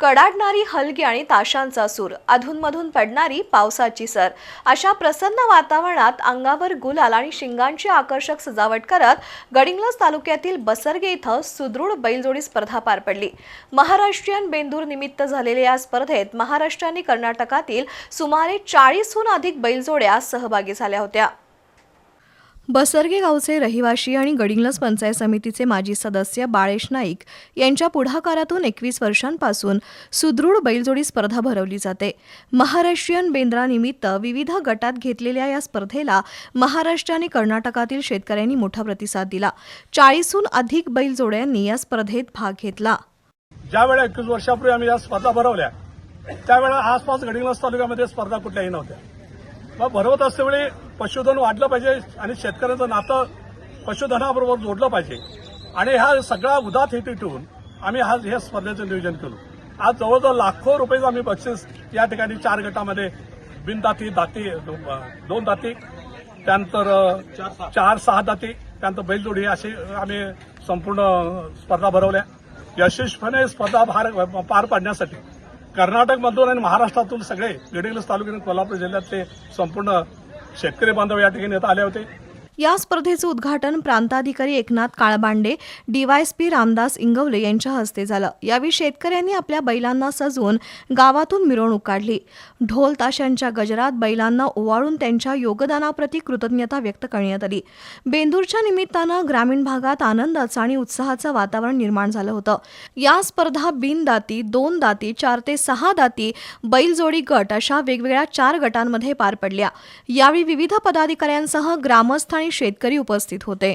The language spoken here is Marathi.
कडाडणारी हलगी आणि ताशांचा सूर अधूनमधून पडणारी पावसाची सर. अशा प्रसन्न वातावरणात अंगावर गुलाल आणि शिंगांची आकर्षक सजावट करत गडिंग्लज तालुक्यातील बसरगे इथं सुदृढ बैलजोडी स्पर्धा पार पडली. महाराष्ट्रीयन बेंदूर निमित्त झालेल्या या स्पर्धेत महाराष्ट्र आणि कर्नाटकातील सुमारे चाळीसहून अधिक बैलजोड्या सहभागी झाल्या होत्या. बसरगे गावचे रहिवाशी आणि गडिंगलस पंचायत समितीचे माजी सदस्य बाळेश नाईक यांच्या पुढाकारातून एकवीस वर्षांपासून सुदृढ बैलजोडी स्पर्धा भरवली जाते. महाराष्ट्रीयन बेंद्रानिमित्त विविध गटात घेतलेल्या या स्पर्धेला महाराष्ट्र आणि कर्नाटकातील शेतकऱ्यांनी मोठा प्रतिसाद दिला. चाळीसहून अधिक बैलजोड्यांनी या स्पर्धेत भाग घेतला. ज्या एकवीस वर्षापूर्वी आम्ही या स्पर्धा भरवल्या त्यावेळेला आसपास गडिंग्लज तालुक्यामध्ये स्पर्धा कुठल्याही नव्हत्या. मग भरवत असतेवेळी पशुधन वाढलं पाहिजे आणि शेतकऱ्यांचं नातं पशुधनाबरोबर जोडलं पाहिजे. आणि हा सगळा उदात हेतू ठेवून आम्ही हा ह्या स्पर्धेचं नियोजन केलं. आज जवळजवळ लाखो रुपयेचं आम्ही बक्षीस या ठिकाणी चार गटामध्ये बिनदाती दाती दोन दाती त्यानंतर चार सहा दाती त्यानंतर बैलजोडी अशी आम्ही संपूर्ण स्पर्धा भरवल्या. यशस्वीपणे स्पर्धा भार पार पाडण्यासाठी कर्नाटकमधून आणि महाराष्ट्रातून सगळे गडिंग्लज तालुक्यातील कोल्हापूर जिल्ह्यातले संपूर्ण शेतकरी बांधव या ठिकाणी येत आले होते. या स्पर्धेचं उद्घाटन प्रांताधिकारी एकनाथ काळबांडे डीवायएसपी रामदास इंगवले यांच्या हस्ते झालं. यावेळी शेतकऱ्यांनी आपल्या बैलांना सजवून गावातून मिरवणूक काढली. ढोल ताशांच्या गजरात बैलांना ओवाळून त्यांच्या योगदानाप्रती कृतज्ञता व्यक्त करण्यात आली. बेंदूरच्या निमित्तानं ग्रामीण भागात आनंदाचं आणि उत्साहाचं वातावरण निर्माण झालं होतं. या स्पर्धा बिन दाती दोन दाती चार ते सहा दाती बैलजोडी गट अशा वेगवेगळ्या चार गटांमध्ये पार पडल्या. यावेळी विविध पदाधिकाऱ्यांसह ग्रामस्थ आणि शेतकरी उपस्थित होते.